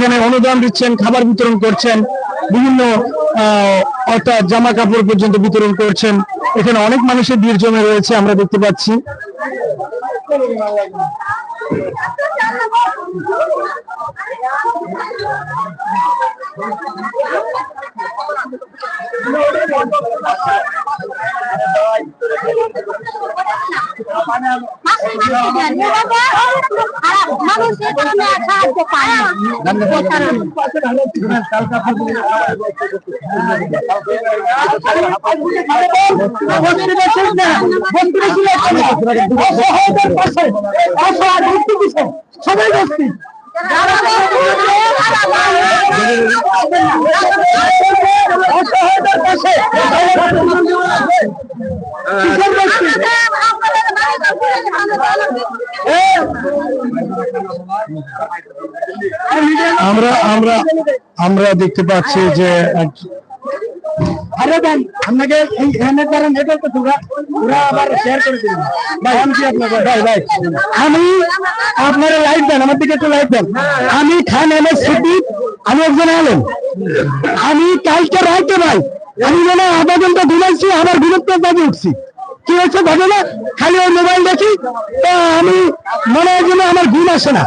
এখানে অনুদান দিচ্ছেন, খাবার বিতরণ করছেন, বিভিন্ন অর্থাৎ জামা কাপড় পর্যন্ত বিতরণ করছেন। এখানে অনেক মানুষের ভিড় জমে রয়েছে, আমরা দেখতে পাচ্ছি। মানুষের জন্য সাহায্য পায় সবাই বসছি আমরা আমরা আমরা দেখতে পাচ্ছি যে আরে দেন আপনাকে এই করেন এটা তো আবার শেয়ার করে দিবেন ভাই আমি কি আপনাকে ভাই ভাই আমি আপনারা লাইভ দেন আমার দিকে একটু লাইভ দেন। আমি খান এম এস সিদ্দিক আমি একজন আলেম। আমি কালকে রাইতে ভাই আমি যেন আধা ঘণ্টা ঘুমাইছি আবার বিরক্ত দাবি উঠছি। কি হয়েছে ঘটনা? খালি ওই মোবাইল দেখি, তা আমি মনে হয় যেন আমার ঘুম আসে না।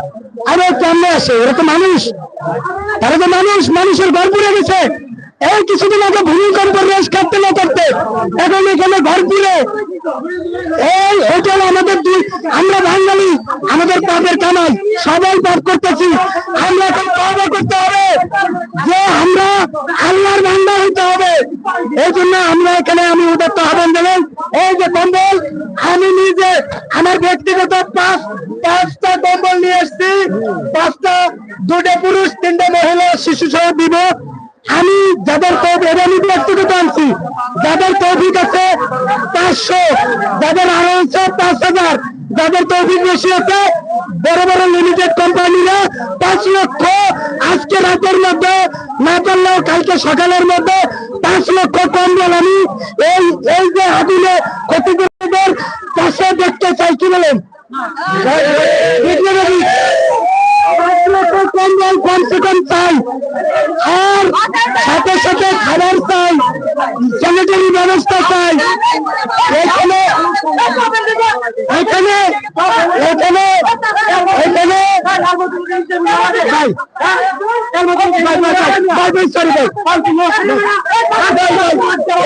আরে কেমনে আসে? ওরা তো মানুষ। তারা তো মানুষ, মানুষের ঘর পুড়ে গেছে। এই কিছুদিন আগে ভূমিকম্প রেস কাটতে না করতে এখন এখানে ঘর পুড়ে। এই হোটেল আমাদের দুই, আমরা বাঙালি, আমাদের পাপের কামাই সবাই পাপ করতেছি। আমরা এখন তওবা করতে হবে। যে আমরা আল্লাহর বান্দা হইতে হবে। এই জন্য আমরা এখানে আমি ওদের তো আহ্বান জানাই। এই যে কম্বল, আমি নিজে আমার ব্যক্তিগত পাঁচ, পাঁচটা কম্বল নিয়ে এসেছি পাঁচটা দুটা পুরুষ, তিনটা মহিলা, শিশু সহ দিব। আমি যাদের এটা আমি ব্যক্তিগত আনছি। যাদের তৌফিক আছে, পাঁচশো। যাদের আরও আছে, পাঁচ হাজার। যাদের তৌফিক বেশি আছে, বড় বড় লিমিটেড কোম্পানিরা পাঁচ লক্ষ। আজকে রাতের মধ্যে, না পারলেও কালকে সকালের মধ্যে পাঁচ লক্ষ কম্বল আমি এই এই যে আগুনে ক্ষতিগ্রস্তদের পাশে দেখতে চাই কি বলেন কম সাথে সাথে ব্যবস্থা চাই এখানে এখানে এখানে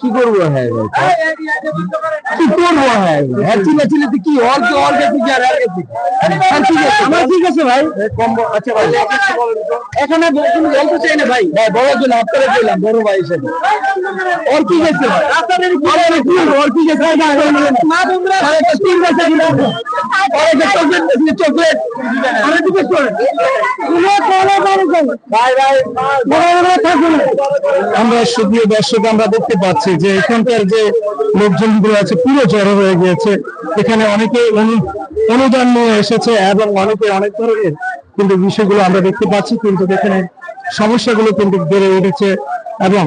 কি করব হ্যাঁ কি করব হ্যাঁ হ্যাঁ চিলে চিলে কি অল কি অল গেছে কি আর আর গেছে আর ঠিক আছে আমার ঠিক আছে ভাই কম্বো আচ্ছা ভাই এখানে কোনো গল্প চাই না ভাই ভাই বড় জন আপনারা বললাম বড় ভাই হিসেবে ওর কি গেছে আপনাদের কি ওর কি গেছে না না তোমরা তিন গেছে চকলেট চকলেট। আমরা সুপ্রিয় দর্শক আমরা দেখতে পাচ্ছি যে এখানকার যে লোকজনগুলো আছে পুরো জড়ো হয়ে গিয়েছে। এখানে অনেকে অনু- অনুদান নিয়ে এসেছে এবং অনেকে অনেক ধরনের কিন্তু বিষয়গুলো আমরা দেখতে পাচ্ছি কিন্তু এখানে সমস্যাগুলো কিন্তু বেড়ে উঠেছে। এবং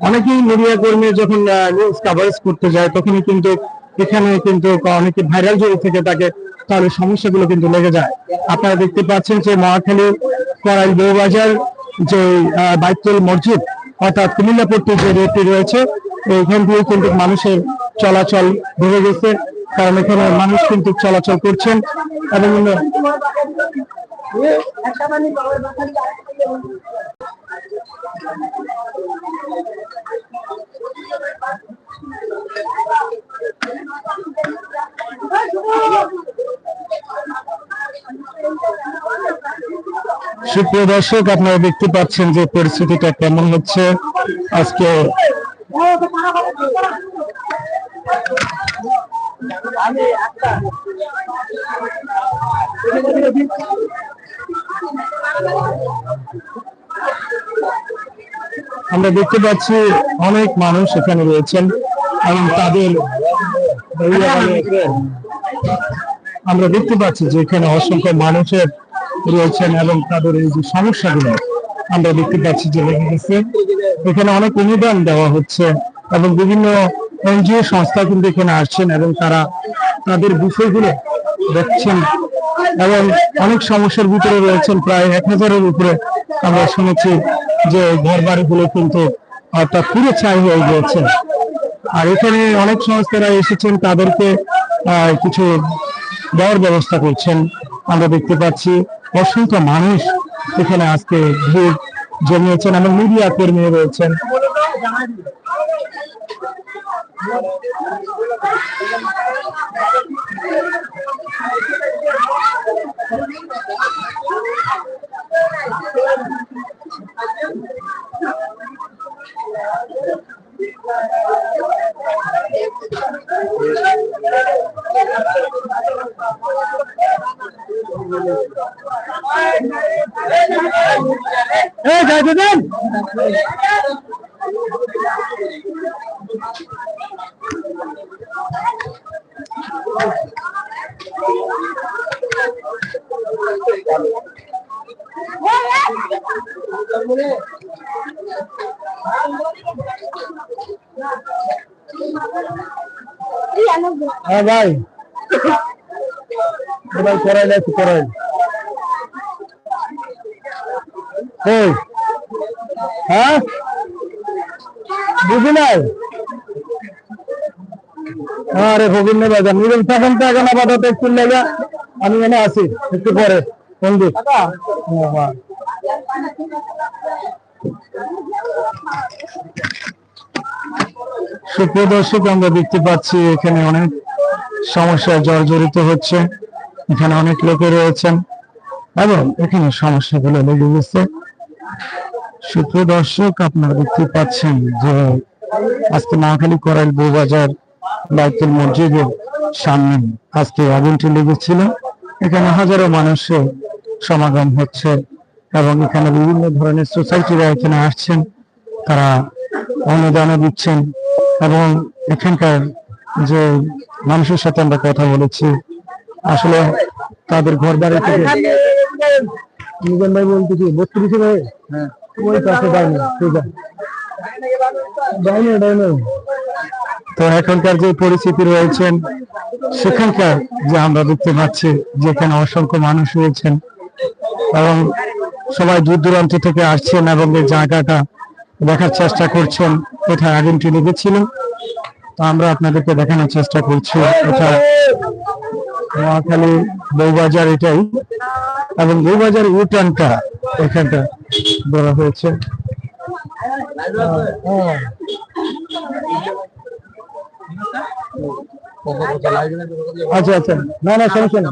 অনেকেই মিডিয়া কর্মী যখন নিউজ কাভারেজ করতে যায় তখনই কিন্তু এখানে কিন্তু অনেকে ভাইরাল যদি থেকে থাকে তাহলে সমস্যাগুলো কিন্তু লেগে যায়। আপনারা দেখতে পাচ্ছেন যে মহাখালী করাইল বউবাজার যে বাইতুল মসজিদ, অর্থাৎ কুমিল্লাপট্টি যে রেটটি রয়েছে, এইখান দিয়ে কিন্তু মানুষের চলাচল বেড়ে গেছে। কারণ এখানে মানুষ কিন্তু চলাচল করছেন এবং সুপ্রিয় দর্শক আপনারা দেখতে পাচ্ছেন যে পরিস্থিতিটা কেমন হচ্ছে। আজকে আমরা দেখতে পাচ্ছি অনেক মানুষ এখানে রয়েছেন এবং তাদের আমরা দেখতে পাচ্ছি যে এখানে অসংখ্য মানুষের রয়েছেন এবং তাদের এই যে সমস্যাগুলো আমরা দেখতে পাচ্ছি যে লেগে গেছে। এখানে অনেক অনুদান দেওয়া হচ্ছে এবং বিভিন্ন এনজিও সংস্থা কিন্তু এখানে আসছেন এবং তারা তাদের বিষয়গুলো দেখছেন এবং অনেক সমস্যার ভিতরে রয়েছেন। প্রায় এক হাজারের উপরে আমরা শুনেছি যে ঘর বাড়িগুলো কিন্তু অর্থাৎ পুরো ছাই হয়ে গিয়েছে। আর এখানে অনেক সংস্থারা এসেছেন, তাদেরকে কিছু দেওয়ার ব্যবস্থা করছেন। আমরা দেখতে পাচ্ছি অসংখ্য মানুষ এখানে আজকে ভিড় জমিয়েছেন এবং মিডিয়া কর্মী রয়েছেন। এই যাইতে দেন হ্যাঁ ভাই। একটু হ্যাঁ? বুঝি নাই? আরে নিবেন থাকেন তো এখন আপাতত একটু আমি এখানে আসি একটু পরে। বন্ধু। সুপ্রিয় দর্শক, আমরা দেখতে পাচ্ছি এখানে অনেক সমস্যায় জর্জরিত হচ্ছে। এখানে অনেক লোকে রয়েছেন এবং এখানে সমস্যাগুলো লেগে গেছে। সুপ্রিয় দর্শক, আপনারা দেখতে পাচ্ছেন যে আজকে নোয়াখালী করাইল বউবাজার বাইতুল মসজিদের সামনে আজকে আগুনটি লেগেছিল। এখানে হাজারো মানুষের সমাগম হচ্ছে এবং এখানে বিভিন্ন ধরনের সোসাইটিরা এখানে আসছেন। তারা অনুদানও দিচ্ছেন এবং এখানকার যে মানুষের সাথে আমরা কথা বলেছি আসলে তাদের ঘর বাড়ি থেকে নিজাম ভাই বলতে কি বত্রিশ ভাই হ্যাঁ। ওই পাশে ডাইনে ঠিক আছে। ডাইনে ডাইনে। তো এখনকার যে পরিস্থিতি রয়েছেন সেখানকার যে আমরা দেখতে পাচ্ছি যেখানে অসংখ্য মানুষ রয়েছেন এবং সবাই দূর দূরান্ত থেকে আসছেন এবং এই জায়গাটা দেখার চেষ্টা করছেন কোথায় আগুনটি লেগেছিল তো আমরা আপনাদেরকে দেখানোর চেষ্টা করছি। এটা নোয়াখালী, বৌবাজার এটাই। এবং বৌবাজার ইউটার্নটা এখানটা বলা হয়েছে। হ্যাঁ। আচ্ছা আচ্ছা। না না, সমস্যা না